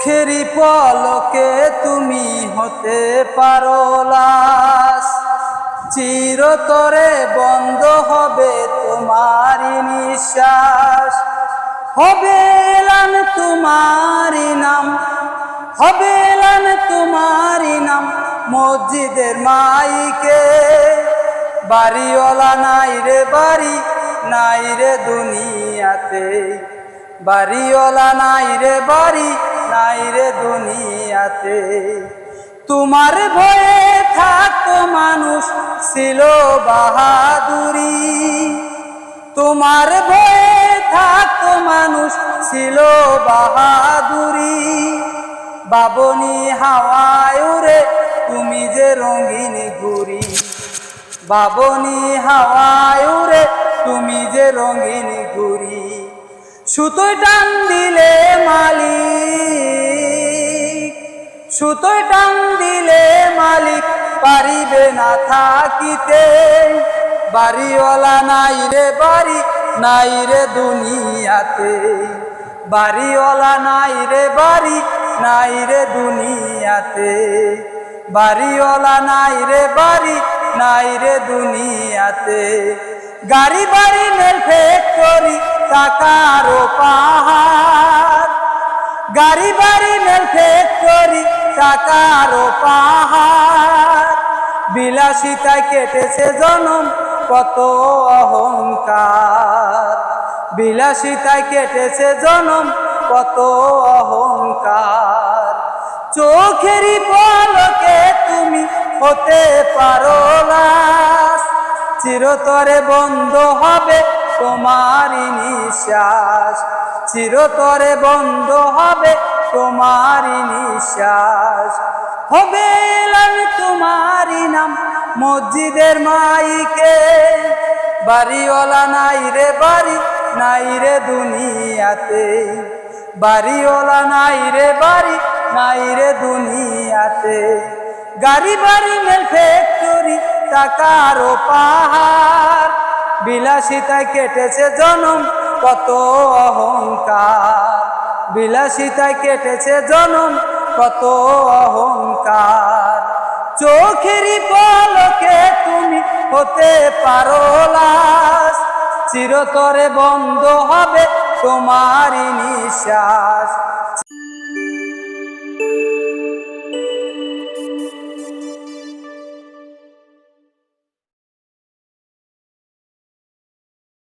চোখেরই পলকে তুমি হতে পারো চিরতরে বন্ধ হবে তোমারই নিঃশ্বাস। হবে এলান তোমারই নাম, হবে এলান তোমারই নাম মসজিদের মাইকে। বাড়িওয়ালা নাই রে বাড়ি, নাই রে দুনিয়াতে। বাড়িওয়ালা নাই রে বাড়ি নাই রে দুনিয়াতে। তোমার ভয়ে থাকতো মানুষ ছিল বাহাদুরি। তোমার ভয়ে থাকতো মানুষ ছিল বাহাদুরি। বাবনি হাওয়ায় উড়ে তুমি যে রঙিন ঘুরি বাবনি হাওয়ায় উড়ে তুমি যে রঙিন ঘুরি সুতোয় টান দিলে মালিক, সুতোয় টান দিলে মালিক পারিবে না থাকিতে। বাড়িওয়ালা নাই রে বাড়ি, নাই রে দুনিয়াতে। বাড়িওয়ালা নাই রে বাড়ি, নাই রে দুনিয়াতে। বাড়িওয়ালা নাই রে বাড়ি, নাই রে দুনিয়াতে। গাড়ি বাড়ি মেল ফ্যাক্টরি টাকারও পাহাড় গাড়ি বাড়ি মেল ফ্যাক্টরি টাকারও পাহাড় বিলাসিতায় কেটেছে জনম, কত অহংকার। বিলাসিতায় কেটেছে জনম, কত অহংকার। চোখেরই পলকে তুমি হতে পারো লাশ, চিরতরে বন্ধ হবে তোমারই নিঃশ্বাস। চিরতরে বন্ধ হবে তোমারই নিঃশ্বাস। হবে এলাম তোমারই নাম মসজিদের মাইকে। বাড়িওয়ালা নাই রে বাড়ি, নাই রে দুনিয়াতে। বাড়িওয়ালা নাই রে বাড়ি, নাই রে দুনিয়াতে। গাড়ি বাড়ি, মেল ফ্যাক্টরি টাকারও পাহাড়। বিলাসিতায় কেটেছে জনম কত অহংকার। বিলাসিতায় কেটেছে জনম, কত অহংকার। চোখের পলকে তুমি হতে পারো লাশ, চিরতরে বন্ধ হবে তোমারই নিঃশ্বাস।